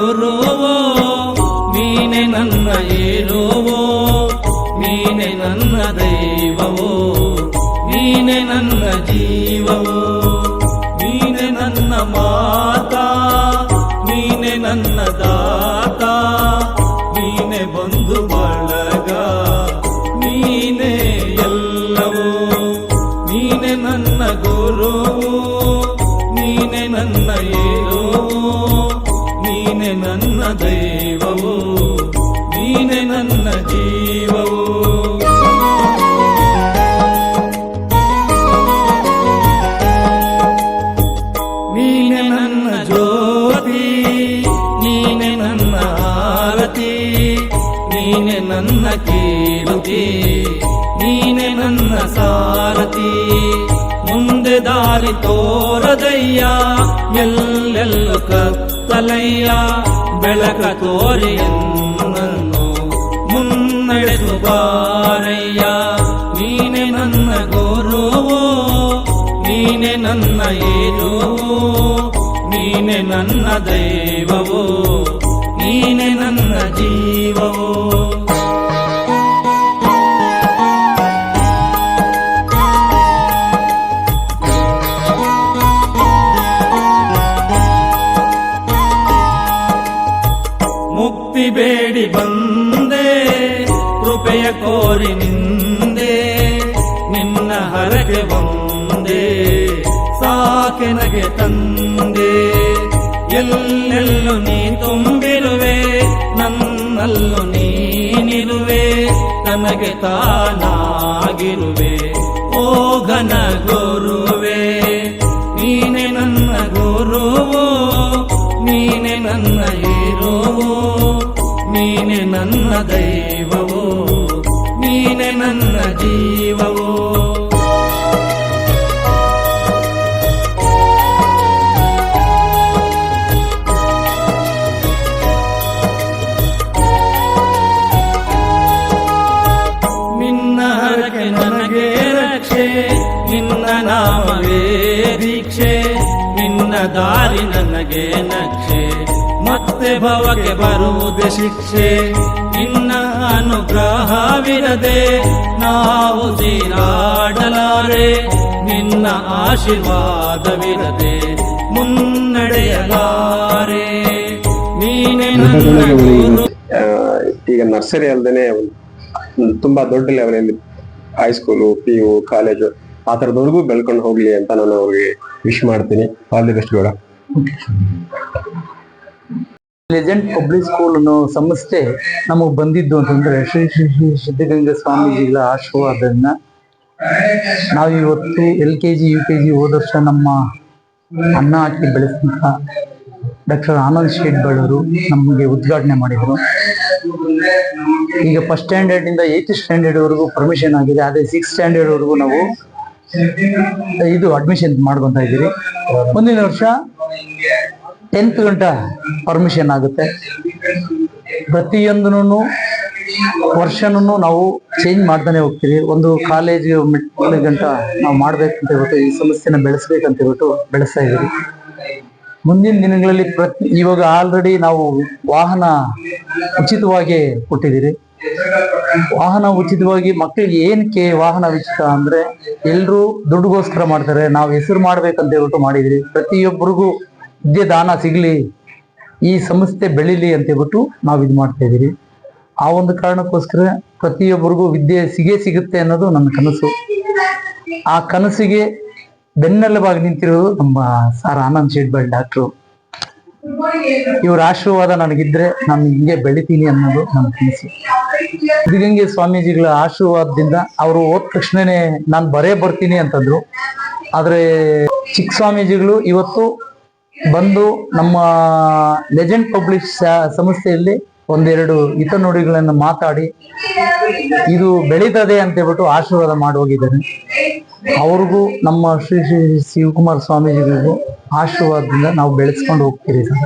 ಓರೋವೋ ನೀನೆ ನನ್ನ ಏರೋವೋ ನೀನೆ ನನ್ನ ದೈವವೋ? ನೀನೆ ನನ್ನ ಜೀವವೋ? ನೀನೆ ನನ್ನ ಮಾ ನೀನೆ ನನ್ನ ದೈವವು, ನೀನೆ ನನ್ನ ಜೀವವು. ನೀನೆ ನನ್ನ ಜ್ಯೋತಿ, ನೀನೆ ನನ್ನ ಆರತಿ, ನೀನೆ ನನ್ನ ಕೀರುತಿ ನೀನೆ ನನ್ನ ಸಾರತಿ ಮುಂದೆ ದಾರಿ ತೋರದಯ್ಯ, ಎಲ್ಲೆಲ್ಲೂ ಕತ್ತಲಯ್ಯ ಬೆಳಕ ತೋರಿಯನ್ನು ಮುನ್ನಡೆದು ಬಾರಯ್ಯ, ನೀನೆ ನನ್ನ ಗುರುವು, ನೀನೆ ನನ್ನ ಏರುವೋ ನೀನೆ ನನ್ನ ದೈವವು, ನೀನೆ ನನ್ನ ಜೀವವು. ಬೇಡಿ ಬಂದೆ ಕೃಪೆಯ ಕೋರಿ ನಿಂದೆ ನಿನ್ನ ಹರಕೆ ಬಂದೆ ಸಾಕೆನಗೆ ತಂದೆ ಎಲ್ಲೆಲ್ಲೂ ನೀ ತುಂಬಿರುವೆ ನನ್ನಲ್ಲೂ ನೀನಿರುವೆ ನನಗೆ ತಾನಾಗಿರುವೆ ಓ ಘನ ನನ್ನ ದೈವವೋ, ನೀನೆ ನನ್ನ ಜೀವವೋ. ನಿನ್ನ ಹರಕೆ ನನಗೆ ರಕ್ಷೆ, ನಿನ್ನ ನಾಮವೇ ದೀಕ್ಷೆ, ನಿನ್ನ ದಾರಿ ನನಗೆ ನಕ್ಷೆ. ಮತ್ತೆ ಭವಕ್ಕೆ ಬರುವುದೇ ಶಿಕ್ಷೆ. ನಿನ್ನ ಅನುಗ್ರಹವಿರದೆ ನಾವು ತೀರಾಡಲಾರೆ ನಿನ್ನ ಆಶೀರ್ವಾದವಿರದೆ ಮುನ್ನಡೆಯಲಾರೆ. ನೀನೆ ನನ್ನ ಗುರು. ಆ, ಈಗ ನರ್ಸರಿ ಅಲ್ದೇನೆ ತುಂಬಾ ದೊಡ್ಡ ಲೆವೆಲಲ್ಲಿ ಹೈಸ್ಕೂಲು ಪಿ ಯು ಕಾಲೇಜು ಆ ಥರದವರೆಗೂ ಬೆಳ್ಕೊಂಡು ಹೋಗ್ಲಿ ಅಂತ ನಾನು ಅವ್ರಿಗೆ ವಿಶ್ ಮಾಡ್ತೀನಿ. All the best Gowda. Legend public school ಅನ್ನೋ ಸಂಸ್ಥೆ ನಮಗೆ ಬಂದಿದ್ದು ಅಂತಂದ್ರೆ ಶ್ರೀ ಶ್ರೀ ಶ್ರೀ ಸಿದ್ಧಗಂಗಾ ಸ್ವಾಮೀಜಿಗಳ ಆಶೀರ್ವಾದದಿಂದ. ನಾವು ಇವತ್ತು L K G, U K G ಹೋದ ನಮ್ಮ ಅನ್ನ ಹಾಕಿ ಬೆಳೆಸಿದಂತ ಡಾಕ್ಟರ್ ಆನಂದ್ ಶೇಟ್ಗಳವರು ನಮಗೆ ಉದ್ಘಾಟನೆ ಮಾಡಿದರು. ಈಗ ಫಸ್ಟ್ ಸ್ಟ್ಯಾಂಡರ್ಡ್ ಇಂದ ಏತ್ ಸ್ಟ್ಯಾಂಡರ್ಡ್ ವರೆಗೂ ಪರ್ಮಿಷನ್ ಆಗಿದೆ. ಅದೇ ಸಿಕ್ಸ್ ಸ್ಟ್ಯಾಂಡರ್ಡ್ ವರೆಗೂ ನಾವು ಇದು ಅಡ್ಮಿಷನ್ ಮಾಡ್ಕೊಂತ ಇದ್ದೀರಿ. ಮುಂದಿನ ವರ್ಷ ಟೆಂತ್ ಗಂಟ ಪರ್ಮಿಷನ್ ಆಗುತ್ತೆ. ಪ್ರತಿಯೊಂದನ್ನು ವರ್ಷನೂ ನಾವು ಚೇಂಜ್ ಮಾಡ್ತಾನೆ ಹೋಗ್ತೀವಿ. ಒಂದು ಕಾಲೇಜ್ ಗಂಟ ನಾವು ಮಾಡ್ಬೇಕಂತ ಹೇಳ್ಬಿಟ್ಟು, ಈ ಸಮಸ್ಯೆನ ಬೆಳೆಸ್ಬೇಕಂತ ಹೇಳ್ಬಿಟ್ಟು ಬೆಳೆಸ್ತಾ ಇದ್ದೀವಿ. ಮುಂದಿನ ದಿನಗಳಲ್ಲಿ ಪ್ರತಿ, ಇವಾಗ ಆಲ್ರೆಡಿ ನಾವು ವಾಹನ ಉಚಿತವಾಗಿ ಕೊಟ್ಟಿದ್ದೀರಿ. ವಾಹನ ಉಚಿತವಾಗಿ ಮಕ್ಕಳಿಗೆ ಏನಕ್ಕೆ ವಾಹನ ಉಚಿತ ಅಂದ್ರೆ ಎಲ್ಲರೂ ದುಡ್ಡುಗೋಸ್ಕರ ಮಾಡ್ತಾರೆ. ನಾವು ಹೆಸರು ಮಾಡ್ಬೇಕಂತ ಹೇಳ್ಬಿಟ್ಟು ಮಾಡಿದ್ರಿ ಪ್ರತಿಯೊಬ್ಬರಿಗೂ ವಿದ್ಯೆ ದಾನ ಸಿಗಲಿ, ಈ ಸಂಸ್ಥೆ ಬೆಳಿಲಿ ಅಂತ ಹೇಳ್ಬಿಟ್ಟು ನಾವು ಇದು ಮಾಡ್ತಾ ಇದೀವಿ. ಆ ಒಂದು ಕಾರಣಕ್ಕೋಸ್ಕರ ಪ್ರತಿಯೊಬ್ಬರಿಗೂ ವಿದ್ಯೆ ಸಿಗೇ ಸಿಗುತ್ತೆ ಅನ್ನೋದು ನನ್ನ ಕನಸು. ಆ ಕನಸಿಗೆ ಬೆನ್ನೆಲುಬಾಗಿ ನಿಂತಿರೋದು ನಮ್ಮ ಸರ್ ಆನಂದ್ ಶೇಟ್ಬಲ್ ಡಾಕ್ಟ್ರು. ಇವ್ರ ಆಶೀರ್ವಾದ ನನಗಿದ್ರೆ ನಾನು ಹಿಂಗೆ ಬೆಳಿತೀನಿ ಅನ್ನೋದು ನನ್ನ ಕನಸು. ಸಿದ್ಧಗಂಗೆ ಸ್ವಾಮೀಜಿಗಳ ಆಶೀರ್ವಾದದಿಂದ ಅವರು ಹೋದ ತಕ್ಷಣನೇ ನಾನು ಬರೇ ಬರ್ತೀನಿ ಅಂತಂದ್ರು. ಆದ್ರೆ ಚಿಕ್ಕ ಸ್ವಾಮೀಜಿಗಳು ಇವತ್ತು ಬಂದು ನಮ್ಮ ಲೆಜೆಂಡ್ ಪಬ್ಲಿಕ್ ಸಂಸ್ಥೆಯಲ್ಲಿ ಒಂದೆರಡು ಹಿತನುಡಿಗಳನ್ನು ಮಾತಾಡಿ, ಇದು ಬೆಳೀತದೆ ಅಂತ ಹೇಳ್ಬಿಟ್ಟು ಆಶೀರ್ವಾದ ಮಾಡಿ ಹೋಗಿದ್ದಾರೆ ಅವ್ರಿಗೂ ನಮ್ಮ ಶ್ರೀ ಶ್ರೀ ಶಿವಕುಮಾರ ಸ್ವಾಮೀಜಿಗಳಿಗೂ ಆಶೀರ್ವಾದದಿಂದ ನಾವು ಬೆಳೆಸ್ಕೊಂಡು ಹೋಗ್ತೀರಿ ಸರ್.